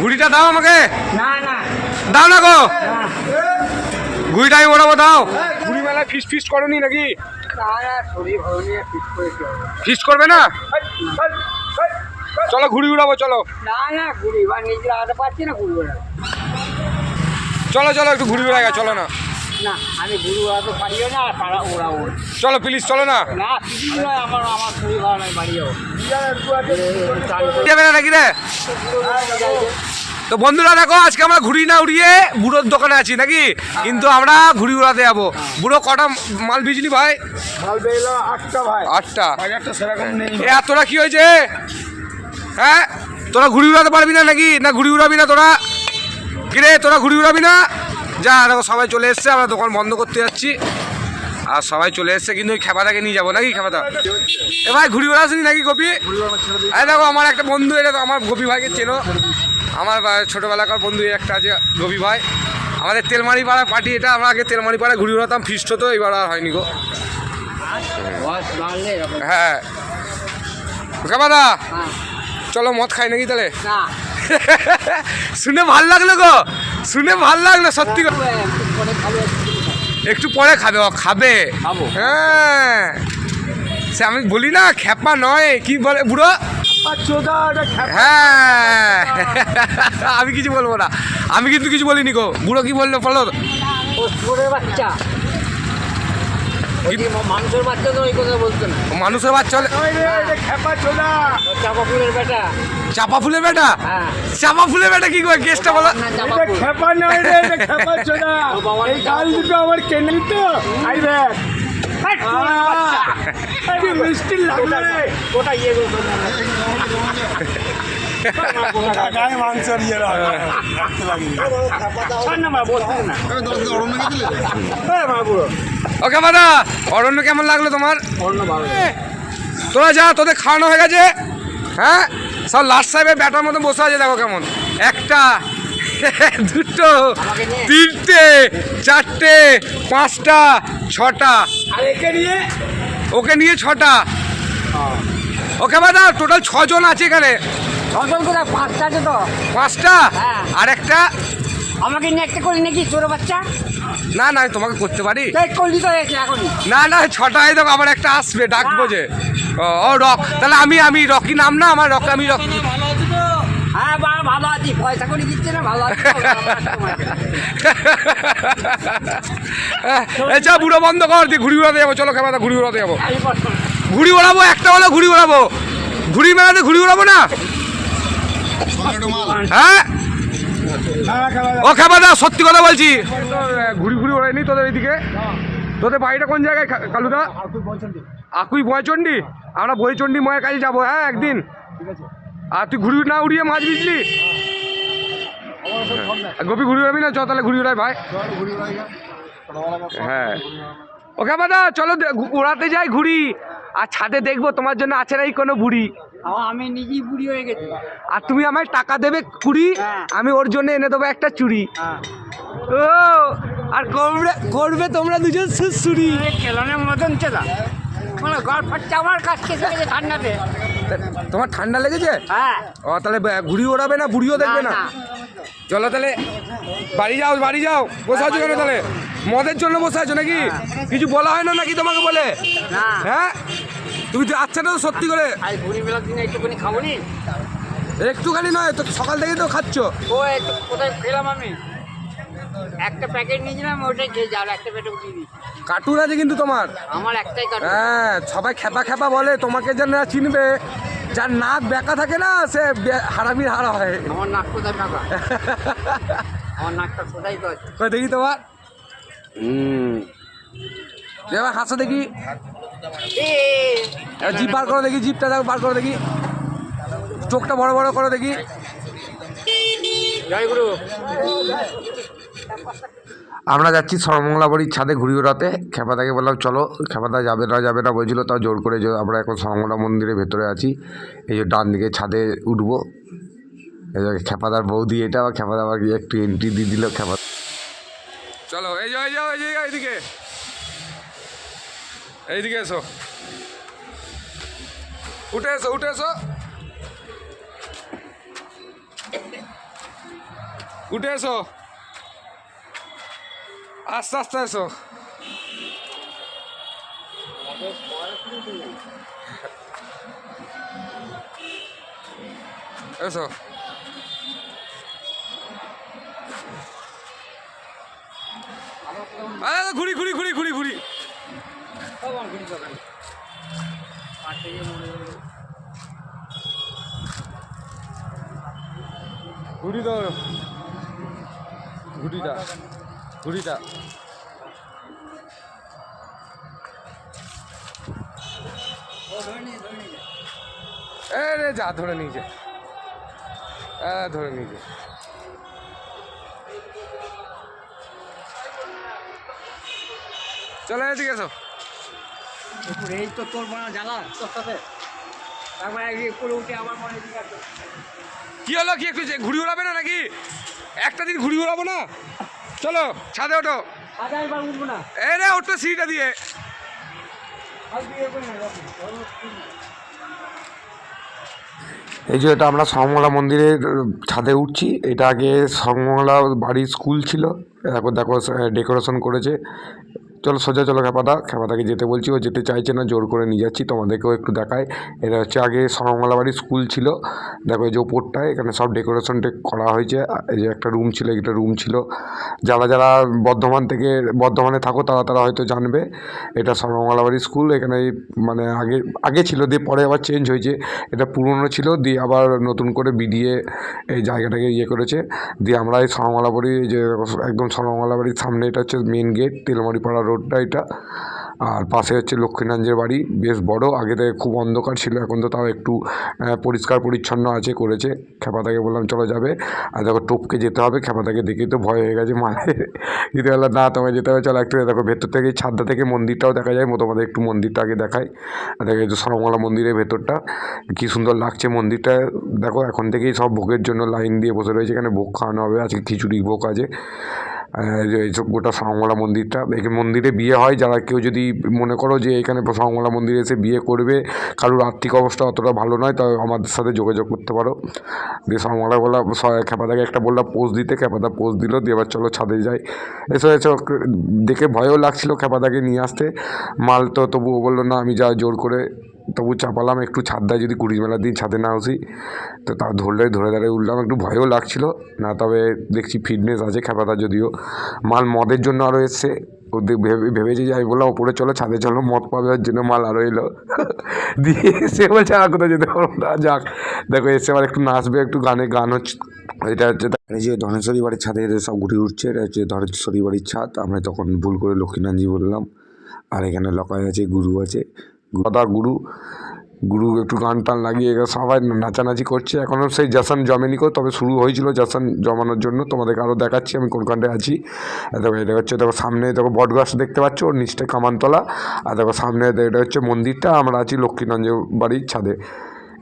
ঘুড়িটা দাও আমাকে। না না। দাও না গো। ঘুড়িটা আমি ওড়াবো দাও। ঘুড়ি মেলায় ফিস ফিস করনি নাকি? ফিস করবে না? চলো ঘুড়ি উড়াবো চলো। না না ঘুড়ি বা নিজের হাতে পাচ্ছি না ঘুরবো না চলো চলো একটু ঘুড়ি উড়াই চলো না। না আমি ঘুরি ওড়াতে পারিও না আর তারা ওড়াবো চলো প্লিজ চলো না। না কিছু নয় আমার আমার শরীর ভালো নয় বাড়িও। যাবে না নাকি রে? তো বন্ধুরা দেখো আজকে আমরা ঘুড়ি না উড়িয়ে বুড়োর দোকানে আছি নাকি? কিন্তু আমরা ঘুড়ি উড়াতে যাব। বুড়ো কটা মাল বিজলি ভাই? আটটা ভাই। আটটা। এ তোরা কি হয়েছে? হ্যাঁ? তোরা ঘুড়ি উড়াতে পারবি না নাকি? না ঘুড়ি উড়াবি না তোরা? কিরে তোরা ঘুড়ি উড়াবি না? যা দেখো সবাই চলে এসছে আমরা দোকান বন্ধ করতে যাচ্ছি। আর সবাই চলে এসছে কিন্তু ওই খেপাটাকে নিয়ে যাব নাকি খেপাটা? এ ভাই ঘুড়ি উড়াসনি নাকি গোপি? আরে দেখো আমার একটা বন্ধু এটা তো আমার গোপি ভাইকে চেনো। আমার ছোটোবেলাকার বন্ধু একটা আছে গোপি ভাই। আমাদের তেলমারি পাড়া পার্টি এটা আমরা আগে তেলমারি পাড়ায় ঘুড়ি উড়াতাম ফিস্ট হতো এবার আর হয়নি গো। হ্যাঁ। খেপাদা হ্যাঁ। চলো মদ খাই নাকি তাহলে? শুনে ভালো লাগল গো। শুনে ভালো লাগল সত্যি। একটু পরে খাবে ও খাবে। হ্যাঁ। সে আমি বলি না খ্যাপা নয় কি বলে বুড়ো? হ্যাঁ। আমি কিছু বলব না। আমি কিন্তু কিছু বলিনি গো। বুড়ো কি বলল বলো? বাচ্চা। ওই মানুষের বাচ্চা তো ওই কথা বলতো না। মানুষের বাচ্চা হলে চাপা ফুলের বেটা। চাপা ফুলের বেটা? হ্যাঁ। চাপা ফুলের বেটা কি করে? কেসটা বলো। না ফুল। খ্যাপা নয় রে এটা চোদা। এই গাল দুটো আমার কেনে তো আইবে মিষ্টি লাগল রে। ওটা ইয়ে। গায়ে মাংস নিয়ে। ওকে দাদা অরণ্য কেমন লাগল তোমার। তোরা যা তোদের খাওয়ানো হয়ে গেছে। হ্যাঁ? সব লাস্ট সাহেবে ব্যাটার মতো বসে আছে দেখো কেমন। একটা দুটো তিনটে চারটে পাঁচটা ছটা। নিয়ে? ওকে নিয়ে ছটা। ওকে দাদা টোটাল ছজন আছে এখানে। ছজন পাঁচটা আছে তো। পাঁচটা? হ্যাঁ। আর একটা আমাকে নিয়ে একটা করলি নাকি ছোট বাচ্চা? না না আমি তোমাকে করতে পারি। করলি তো এখনই না না ছটায় দেখো আবার একটা আসবে ডাকবো যে। ও ও রক। তাহলে আমি আমি রকি নাম না আমার রক আমি রক। হ্যাঁ বা ভালো আছি। পয়সা করে দিচ্ছে না ভালো আছি তো, ভালো আছি তোমাকে। এ চা বুড়ো বন্ধ কর দিয়ে ঘুড়ি উড়াতে যাব চলো খেমাতে ঘুড়ি উড়াতে যাব। বছর। ঘুড়ি উড়াবো একটা হলো ঘুড়ি উড়াবো। ঘুড়ি মেলাতে ঘুড়ি উড়াবো না? হ্যাঁ? হ্যাঁ খাওয়া ও সত্যি কথা বলছি। ঘুরি ঘুড়ি ওড়াইনি তোদের এইদিকে তোদের বাড়িটা কোন জায়গায় কালুদা? আকুই বয়চণ্ডী আমরা বইচণ্ডী ময়ের কাছে যাব হ্যাঁ একদিন? আর তুই ঘুরি না উড়িয়ে মাছ বিজলি গোপি ঘুড়ি উড়াবি না? চ, তাহলে ঘুড়ি উড়াই ভাই। হ্যাঁ। ওকে বাদা চলো উড়াতে যাই ঘুরি আর ছাদে দেখব তোমার জন্য আছে নাই কোনো বুড়ি। আমি নিজেই বুড়ি হয়ে গেছি। আর তুমি আমায় টাকা দেবে কুড়ি হ্যাঁ। আমি ওর জন্য এনে দেবো একটা চুড়ি। হ্যাঁ। ও আর করবে করবে তোমরা দুজন সুসুরি কেলনের মতন চেলা। মানে আমার কাছ থেকে ঠান্ডাতে। তোমার ঠান্ডা লেগেছে? হ্যাঁ। ও তাহলে ঘুড়ি ওড়াবে না বুড়িও দেখবে না? চলো তাহলে বাড়ি যাও বাড়ি যাও। বসে আছো কেন তাহলে? মদের জন্য বসে আছো নাকি? কিছু বলা হয় না নাকি তোমাকে বলে? হ্যাঁ? তুমি তো আচ্ছা না তো সত্যি করে। একটুখানি খাব নি একটুখানি নয় তো সকাল থেকে তো খাচ্ছ। ও একটু কোথায় খেলাম আমি? একটা প্যাকেট নিয়েছিলাম ওটাই খেয়ে যাও একটা প্যাকেট উঠিয়ে দিই। কার্টুন আছে কিন্তু তোমার। আমার একটাই কার্টুন হ্যাঁ সবাই খেপা খেপা বলে তোমাকে যেন না চিনবে যার নাক বেঁকা থাকে না সে হারামির হারা হয়। আমার নাক কোথায় টাকা আমার নাকটা কোথায় আছে দেখি তোমার। হুম এবার হাসো দেখি। জিপ বার করো দেখি জিপটা দেখো বার করো দেখি। চোখটা বড় বড় করো দেখি। আমরা যাচ্ছি সর্বমঙ্গলা বাড়ির ছাদে ঘুরি ওড়াতে খেপাদাকে বললাম চলো খেপাদা যাবে না যাবে না। বলছিল তাও জোর করে আমরা এখন সর্বমঙ্গলা মন্দিরের ভেতরে আছি। এই যে ডান দিকে ছাদে উঠবো। এই যে খেপাদার বৌদি এটা আবার খেপাদা আবার একটু এন্ট্রি দিয়ে দিল খেপা চলো এই যাও এই যে এইদিকে। এইদিকে এসো। উঠে এসো উঠে এসো। উঠে এসো। আস্তে আস্তে এসো। এসো। ঘুরি ঘুরি ঘুরি ঘুরি ঘুরি। সব নিয়ে ধরে নিয়ে এ রে যা ধরে নিয়েছে এ ধরে নিয়েছে চলে এদিকে এসো। রেঞ্জ তো তোর মনে জ্বালা তোর সাথে। তারপরে করে উঠে আমার মনে ঠিক আছে কি হলো? কি একটু যে ঘুড়ি উড়াবে না নাকি? একটা দিন ঘুড়ি উড়াবো না? চলো ছাদে ওঠো। আগে একবার উঠবো না। এ রে ওঠো সিঁড়িটা দিয়ে। না এই যে এটা আমরা সর্বমঙ্গলা মন্দিরের ছাদে উঠছি। এটা আগে সর্বমঙ্গলা বাড়ির স্কুল ছিল। এখন দেখো ডেকোরেশন করেছে। চলো সোজা, চলো খেপাদা, খেপাদাকে যেতে বলছি। ও যেতে চাইছে না, জোর করে নিয়ে যাচ্ছি। তোমাদেরকেও একটু দেখায় এটা হচ্ছে আগে সর্বমঙ্গলা বাড়ির স্কুল ছিল। দেখো যে ওপরটায়, এখানে সব ডেকোরেশন করা হয়েছে। এই যে একটা রুম ছিল, একটা রুম ছিল। যারা যারা বর্ধমান থেকে বর্ধমানে থাকো, তারা তারা হয়তো জানবে। এটা সর্বমঙ্গলা বাড়ির স্কুল। এখানে মানে আগে আগে ছিল, দিয়ে পরে আবার চেঞ্জ হয়েছে। এটা পুরনো ছিল, দিয়ে আবার নতুন করে বিডিএ এই জায়গাটাকে ইয়ে করেছে। দিয়ে আমরা এই সরমলা বাড়ি যে একদম সরমলা বাড়ির সামনে, এটা হচ্ছে মেন গেট তেলমারিপাড়া রোডটা এটা। আর পাশে হচ্ছে লক্ষ্মীনাঞ্জের বাড়ি। বেশ বড়, আগে থেকে খুব অন্ধকার ছিল, এখন তো তাও একটু পরিষ্কার পরিচ্ছন্ন আছে, করেছে। খেপাতাকে বললাম, চলো যাবে। আর দেখো, টোপকে যেতে হবে, খেপাতাকে দেখেই তো ভয় হয়ে গেছে মারে দিতে বললাম না, তোমায় যেতে হবে, চলো একটু দেখো, ভেতর থেকে, ছাদটা থেকে মন্দিরটাও দেখা যায় তোমাদের একটু মন্দিরটা আগে দেখায় আর দেখো, এই যে সরমলা মন্দিরের ভেতরটা, কী সুন্দর লাগছে মন্দিরটা। দেখো, এখন থেকেই সব ভোগের জন্য লাইন দিয়ে বসে রয়েছে, এখানে ভোগ খাওয়ানো হবে, আজকে খিচুড়ি ভোগ আছে। গোটা সরমলা মন্দিরটা। এখানে মন্দিরে বিয়ে হয়। যারা কেউ যদি মনে করো যে এখানে সরমলা মন্দিরে এসে বিয়ে করবে, কারোর আর্থিক অবস্থা অতটা ভালো নয় তবে আমাদের সাথে যোগাযোগ করতে পারো। দিয়ে সরমলা বলা খেপাদাকে একটা বললাম, পোজ দিতে। খেপাদা পোজ দিল, দিয়ে এবার চলো ছাদে যাই। এসো এসো। দেখে ভয়ও লাগছিল খেপাদাকে নিয়ে আসতে। মাল তো তবুও বলল, না, আমি যা জোর করে তবু চাপালাম, একটু ছাদটায় যদি কুড়ি মেলার দিন ছাদে না আসি। তো তা ধরলে ধরে দাঁড়িয়ে উঠলাম, একটু ভয়ও লাগছিল। না, তবে দেখছি ফিটনেস আছে খেপাদা যদিও। মাল মদের জন্য আরও এসছে। ও দে- ভেবে, ভেবেছি যে আমি বললাম, ওপরে চলো, ছাদে চলো, মদ পাবে ওর জন্য মাল আরও এলো। দিয়ে এসে বলছে আর কোথাও যেতে পারব না, যাক। দেখো, এসে আবার একটু নাচবে, একটু গানে গান হচ্ছে, এটা হচ্ছে এই যে ধনেশ্বরী বাড়ির ছাদে সব ঘুরে উঠছে, এটা হচ্ছে ধনেশ্বরী বাড়ির ছাদ। আমরা তখন ভুল করে লক্ষ্মীনাথজি বললাম, আর এখানে লকায় আছে, গুরু আছে। গদা গুরু গুরু একটু গান টান লাগিয়ে সবাই নাচানাচি করছে। এখনও সেই জাসান জমেনিকো তবে শুরু হয়েছিল জাসান জমানোর জন্য। তোমাদেরকে আরও দেখাচ্ছি, আমি কোনখানটায় আছি। দেখো, এটা হচ্ছে, দেখো, সামনে, দেখো বটগাছ দেখতে পাচ্ছ? ওর নিচটা কামানতলা। আর দেখো, সামনে এটা হচ্ছে মন্দিরটা। আমরা আছি লক্ষ্মীনাঞ্জ বাড়ির ছাদে।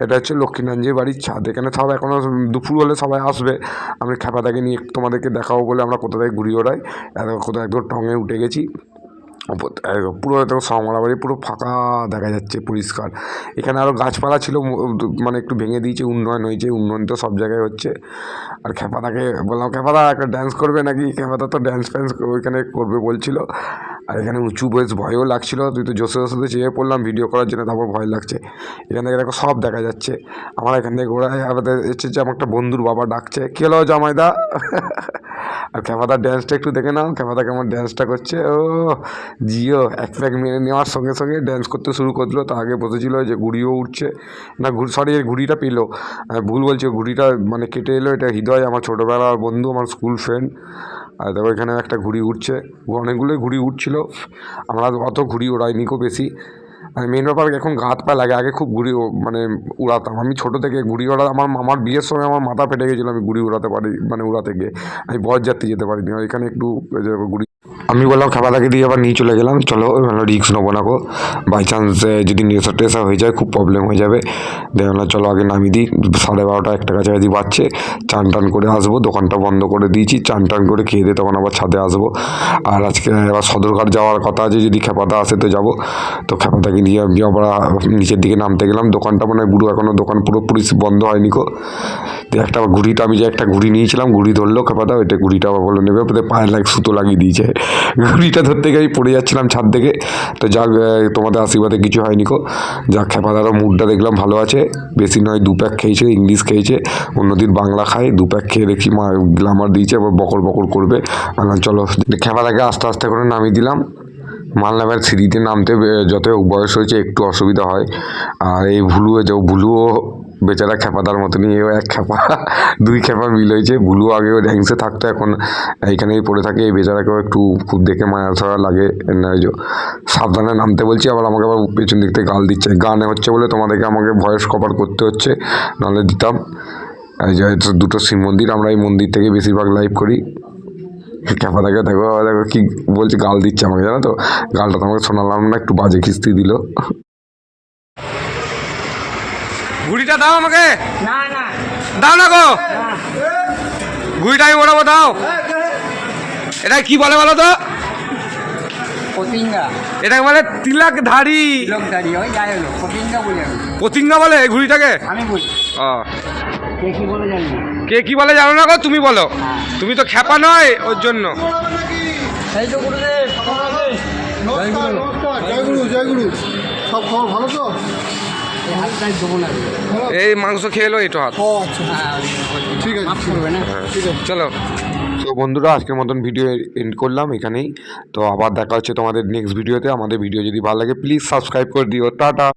এটা হচ্ছে লক্ষ্মীনাঞ্জের বাড়ির ছাদ। এখানে সব এখনও দুপুর হলে সবাই আসবে। আমি খেপাটাকে নিয়ে তোমাদেরকে দেখাবো বলে আমরা কোথা থেকে ঘুরিয়ে ওড়াই কোথাও একদম টঙে উঠে গেছি। পুরো দেখো সামলা বাড়ি পুরো ফাঁকা দেখা যাচ্ছে পরিষ্কার। এখানে আরও গাছপালা ছিল মানে একটু ভেঙে দিয়েছে, উন্নয়ন হয়েছে, উন্নয়ন তো সব জায়গায় হচ্ছে। আর খেপাদাকে বললাম খেপাদা একটা ড্যান্স করবে নাকি? খেপাদা তো ড্যান্স ফ্যান্স ওইখানে করবে বলছিল। আর এখানে উঁচু বেশ ভয়ও লাগছিল, তুই তো জোসে জোসে চেয়ে পড়লাম ভিডিও করার জন্য, তারপর ভয় লাগছে। এখান থেকে দেখো সব দেখা যাচ্ছে। আমার এখান থেকে ঘোরা আমাদের এসেছে যে, আমার একটা বন্ধুর বাবা ডাকছে কেলো জামাইদা? আর খেপাদার ড্যান্সটা একটু দেখে নাও খেপাদা কেমন ড্যান্সটা করছে। ও, জিও, এক প্যাক মেরে নেওয়ার সঙ্গে সঙ্গে ড্যান্স করতে শুরু করল। তা আগে বসেছিল যে ঘুড়িও উঠছে। না সরি ঘুড়িটা পেল। ভুল বলছি ঘুড়িটা মানে কেটে এলো, এটা হৃদয়, আমার ছোটোবেলার বন্ধু, আমার স্কুল ফ্রেন্ড আর দেখো এখানে একটা ঘুড়ি উঠছে। অনেকগুলোই ঘুড়ি উঠছিল। আমরা অত ঘুড়ি ওড়াইনি খুব বেশি। আর মেন ব্যাপার এখন গাত পা লাগে, আগে খুব ঘুড়ি মানে উড়াতাম। আমি ছোটো থেকে ঘুড়ি ওড়া, আমার মামার বিয়ের সময় আমার মাথা ফেটে গেছিল, আমি ঘুড়ি উড়াতে পারি মানে উড়াতে গিয়ে। আমি বরযাত্রী যেতে পারিনি এখানে একটু ঘুড়ি আমি বললাম, খাবারটাকে দিয়ে আবার নিয়ে চলে গেলাম। চলো রিক্স নেব না গো। বাই চান্স যদি নেশা টেশা হয়ে যায়, খুব প্রবলেম হয়ে যাবে। দেখলাম চলো, আগে নামিয়ে দিই। সাড়ে বারোটা একটা কাছাকাছি বাজছে। চান টান করে আসব। দোকানটা বন্ধ করে দিয়েছি। চান টান করে খেয়ে দিয়ে তখন আবার ছাদে আসব। আর আজকে আবার সদরঘাট যাওয়ার কথা আছে। যদি খেপাদা আসে তো যাব। তো খেপাদাকে নিয়ে আবার নিচের দিকে নামতে গেলাম। দোকানটা মানে বুড়ো এখনও দোকান পুরোপুরি বন্ধ হয়নি দিয়ে একটা ঘুড়িটা, আমি যে একটা ঘুড়ি নিয়েছিলাম, ঘুড়ি ধরলো খেপাদা ওইটা ঘুড়িটা আবার বলে নেবে। পায়ে লাগ সুতো লাগিয়ে দিয়েছে। ঘুড়িটা ধরতে গিয়ে আমি পড়ে যাচ্ছিলাম ছাদ থেকে। তো আহ, তোমাদের আশীর্বাদে কিছু হয়নি কো যাক খেপাদারও মুডটা দেখলাম ভালো আছে। বেশি নয় দু প্যাক খেয়েছে ইংলিশ খেয়েছে। অন্যদিন বাংলা খায় দু প্যাক খেয়ে দেখি মা গ্লামার দিয়েছে এবার বকর বকর করবে। বললাম চলো খেপাদাকে আস্তে আস্তে করে নামিয়ে দিলাম। মালনামের সিঁড়িতে নামতে যত বয়স হয়েছে একটু অসুবিধা হয়। আর এই ভুলু যে ভুলুও বেচারা খেপাদার মতনই, এও এক খেপা দুই খেপা মিল হয়েছে। ভুলু আগেও র্যাংসে থাকতো, এখন এইখানেই পড়ে থাকে। এই বেচারাকেও একটু খুব দেখে মায়া ধরা লাগে। সাবধানে নামতে বলছি, আবার আমাকে আবার পেছন দিক থেকে গাল দিচ্ছে। গানে হচ্ছে বলে তোমাদেরকে আমাকে ভয়েস কভার করতে হচ্ছে, নাহলে দিতাম। এই যে এটা দুটো শিব মন্দির, আমরা এই মন্দির থেকে বেশিরভাগ লাইভ করি। ক্যাপাটাকে দেখো দেখো কি বলছে, গাল দিচ্ছে আমাকে, জানো তো? গালটা তো আমাকে শোনালাম না, একটু বাজে কিস্তি দিল। ঘুড়িটা দাও আমাকে। না না। দাও না গো। ঘুড়িটা আমি ওড়াবো দাও। এটা কি বলে বলো তো? পতিঙ্গা। এটা বলে তিলাক ধারি পতিঙ্গা বলে আমি। পতিঙ্গা বলে এই ঘুড়িটাকে ও। কে কি বলে জানি না। কে কি বলে জানো না গো? তুমি বলো। তুমি তো খ্যাপা নয় ওর জন্য। সব খবর ভালো তো? এই মাংস খেয়ে এলো একটু হাত। ও আচ্ছা হ্যাঁ, না? ঠিক আছে। চলো। তো বন্ধুরা আজকের মতন ভিডিও এন্ড করলাম এখানেই। তো আবার দেখা হচ্ছে তোমাদের নেক্সট ভিডিওতে আমাদের ভিডিও যদি ভালো লাগে প্লিজ সাবস্ক্রাইব করে দিও। টাটা।